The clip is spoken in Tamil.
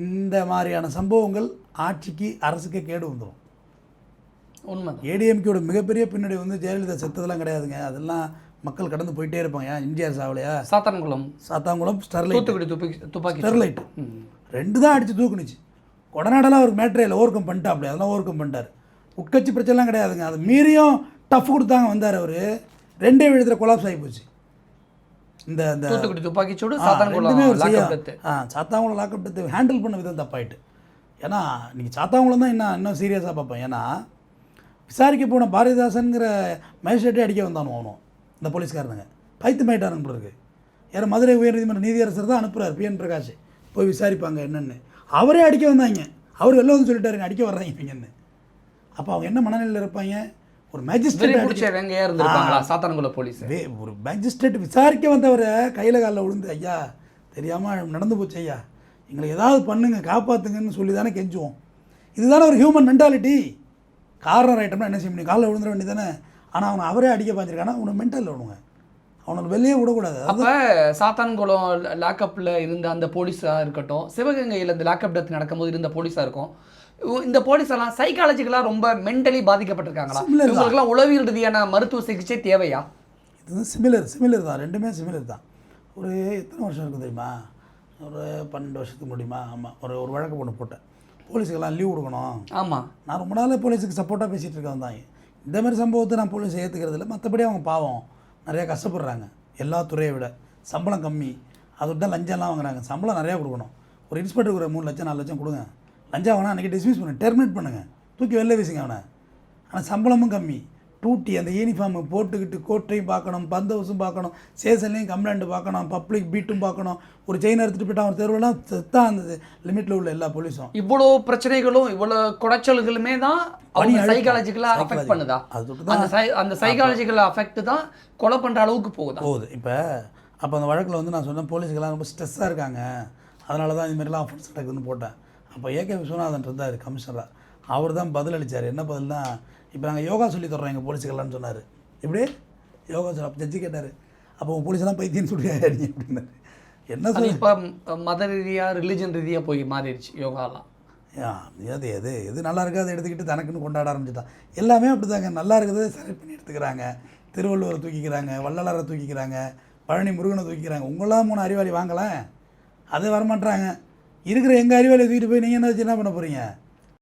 இந்த மாதிரியான சம்பவங்கள் ஆட்சிக்கு அரசுக்கு கேடு வந்துடும் உண்மைதான் ஏடிஎம்கேயோட மிகப்பெரிய பின்னாடி வந்து ஜெயலலிதா செத்ததெல்லாம் கிடையாதுங்க. அதெல்லாம் மக்கள் கடந்து போயிட்டே இருப்பாங்க. ஏன் எம்ஜிஆர் சாவலையா? சாத்தான்குளம். சாத்தாங்குளம் ஸ்டெர்லைட் தூத்துக்குடி துப்பாக்கி துப்பாக்கி ஸ்டெர்லைட். ரெண்டு தான் அடித்து தூக்குனுச்சு. கொடநாடெல்லாம் அவருக்கு மேட்ரே இல்லை. ஓவர் கம் அதெல்லாம் ஓவர் கம் பண்ணிட்டார். உட்கட்சி பிரச்சனைலாம் கிடையாதுங்க. அது மீறியும் டஃப் கொடுத்தாங்க வந்தார் அவர். ரெண்டே விழுத்தில் கொலாப்ஸ் ஆகி போச்சு. இந்த இந்த தூத்துக்குடி துப்பாக்கி சூடு ஆ, சாத்தான்குளம் ஒரு லாக்அப் டெத்து ஹேண்டில் பண்ண விதம் தப்பாயிட்டு. ஏன்னா நீங்கள் சாத்தாங்குளம் தான் இன்னும் இன்னும் சீரியஸாக பார்ப்பேன் ஏன்னா விசாரிக்க போன பாரதிதாசன்கிற மேஜிஸ்ட்ரேட்டே அடிக்க வந்தானோ அவனும் இந்த போலீஸ்காரனுங்க. பைத்தியமாயிட்டானுங்க போல இருக்கு. யார் மதுரை உயர்நீதிமன்ற நீதியரசர் தான் அனுப்புகிறார் பிஎன் பிரகாஷ். போய் விசாரிப்பாங்க என்னென்னு. அவரே அடிக்க வந்தாங்க. அவர் வெளில வந்து சொல்லிட்டாருங்க அடிக்க வர்றாங்க இவங்கன்னு அப்போ அவங்க என்ன மனநிலையில் இருப்பாங்க? ஒரு மேஜிஸ்ட்ரேட் பிடிச்ச வெங்கையா இருந்திருப்பாங்களா? சாத்தான்குளம் போலீஸ். ஒரு மேஜிஸ்ட்ரேட் விசாரிக்க வந்தவரை கையில் காலில் விழுந்து ஐயா தெரியாமல் நடந்து போச்சு ஐயா. எங்களை ஏதாவது பண்ணுங்க காப்பாற்றுங்கன்னு சொல்லி தானே கெஞ்சுவோம். இதுதானே ஒரு ஹியூமன் மென்டாலிட்டி காரணம் ரைட்டம்னா என்ன செய்ய முடியும்? காலில் விழுந்துட வேண்டியதானே ஆனால் அவனை அவரே அடிக்க பாஞ்சிருக்கானா அவனை மென்டல் விடுங்க. அவனை வெளியே விடக்கூடாது. அப்ப சாத்தான்குளம் லாக்அப்ல இருந்த அந்த போலீஸா இருக்கட்டும் சிவகங்கையில் இந்த லாக்அப் டெத் நடக்கும்போது இருந்த போலீஸா இருக்கும். இந்த போலீஸ் எல்லாம் சைக்காலஜிக்கலா ரொம்ப மென்டலி பாதிக்கப்பட்டிருக்காங்களா. இவங்களுக்குலாம் உளவியல் ரீதியான மருத்துவ சிகிச்சை தேவையா? இது சிமிலர் சிமிலர் தான். ரெண்டுமே சிமிலர் தான். ஒரு எத்தனை வருஷம் இருக்குது தெரியுமா? ஒரு பன்னெண்டு வருஷத்துக்கு முடியுமா? ஆமாம் ஒரு ஒரு வழக்கு பொண்ணு போட்டேன். போலீஸுக்கெல்லாம் லீவ் கொடுக்கணும். ஆமா. நான் ரொம்ப நாளாக போலீஸுக்கு சப்போர்ட்டாக பேசிகிட்டு இருக்கேன் தான். இந்த மாதிரி சம்பவத்தை நான் போலீஸ் ஏற்றுக்கிறது இல்லை. மற்றபடி அவங்க பாவம். நிறையா கஷ்டப்படுறாங்க. எல்லா துறையை விட. சம்பளம் கம்மி. அதை விட்டு தான் லஞ்சம்லாம் வாங்குறாங்க. சம்பளம் நிறையா கொடுக்கணும். ஒரு இன்ஸ்பெக்டருக்கு ஒரு மூணு லட்சம் நாலு லட்சம் கொடுங்க. லஞ்சம் வாங்கினா அன்றைக்கி டிஸ்மிஸ் பண்ணுங்க. டெர்மினேட் பண்ணுங்கள் தூக்கி வெளில வீசுங்க அவனை. ஆனால் சம்பளமும் கம்மி. டூட்டி அந்த யூனிஃபார்மை போட்டுக்கிட்டு கோட்டையும் பார்க்கணும் பந்தோபஸ்தும் பார்க்கணும் ஸ்டேஷன்லேயும் கம்ப்ளைண்ட் பார்க்கணும் பப்ளிக் பீட்டும் பார்க்கணும். ஒரு செயின் எடுத்துகிட்டு போயிட்டு அவன் தெருவெல்லாம் தான் அந்த லிமிட்டில் உள்ள எல்லா போலீஸும் இவ்வளோ பிரச்சனைகளும் இவ்வளோ குடைச்சல்களுமே தான் அவங்க அழுத்தம். சைக்காலஜிக்கலா அஃபெக்ட். பண்ணுதா? அது அந்த சை அந்த சைக்காலஜிக்கல் அஃபெக்ட் தான் கொலை பண்ற அளவுக்கு போகுதா? போகுது. இப்போ அப்போ அந்த வழக்கில் வந்து நான் சொன்னேன் போலீஸுக்கெல்லாம் ரொம்ப ஸ்ட்ரெஸ்ஸாக இருக்காங்க. அதனால தான் இதுமாரிலாம் அஃபென்ஸ் நடக்குதுன்னு போட்டேன். அப்போ ஏகே விஸ்வநாதன் இருந்தார் கமிஷனராக அவர் தான் பதில் அளித்தார் என்ன பதில்னா இப்போ நாங்கள் யோகா சொல்லி தர்றோம் எங்கள் போலீஸுக்கெல்லாம்னு சொன்னார். இப்படி யோகா சொல்ல அப்போ ஜட்ஜி கேட்டார். அப்போ உங்கள் போலீஸெல்லாம் பைத்தியன்னு சொல்லி நீ அப்படின்னாரு. என்ன அது சொல்லி இப்போ மத ரீதியா ரிலிஜன் ரீதியா போய் மாறிடுச்சு யோகாலாம். ஆ, எது எது நல்லா இருக்கோ அதை எடுத்துக்கிட்டு தனக்குன்னு கொண்டாட ஆரம்பிச்சுட்டான் எல்லாமே அப்படிதாங்க. நல்லா இருக்கிறத செலக்ட் பண்ணி எடுத்துக்கிறாங்க. திருவள்ளுவரை தூக்கிக்கிறாங்க வள்ளலாரை தூக்கிக்கிறாங்க பழனி முருகனை தூக்கிக்கிறாங்க. உங்களாம் மூணு அறிவாளி வாங்கலாம் அது வரமாட்றாங்க. இருக்கிற எங்கள் அறிவாளி தூக்கிட்டு போய் நீங்கள் என்ன வச்சு என்ன பண்ண போகிறீங்க